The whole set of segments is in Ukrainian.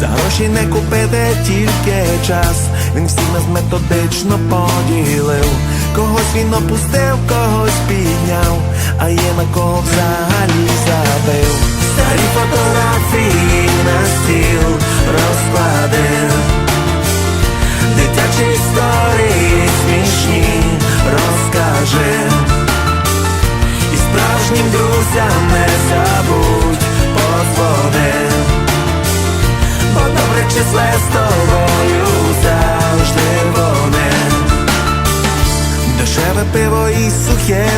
За гроші не купити тільки час. Він всі нас методично поділив. Когось він опустив, когось підняв, а є на кого взагалі забив. Старі фотографії на стіл розкладив. Дитячі історії смішні розкажи І справжнім друзям не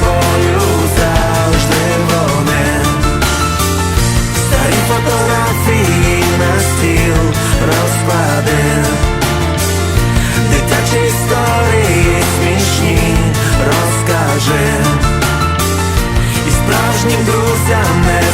тобою завжди вони. Старі фотографії на стіл розкладив Дитячі історії смішні розкажи. Друзям не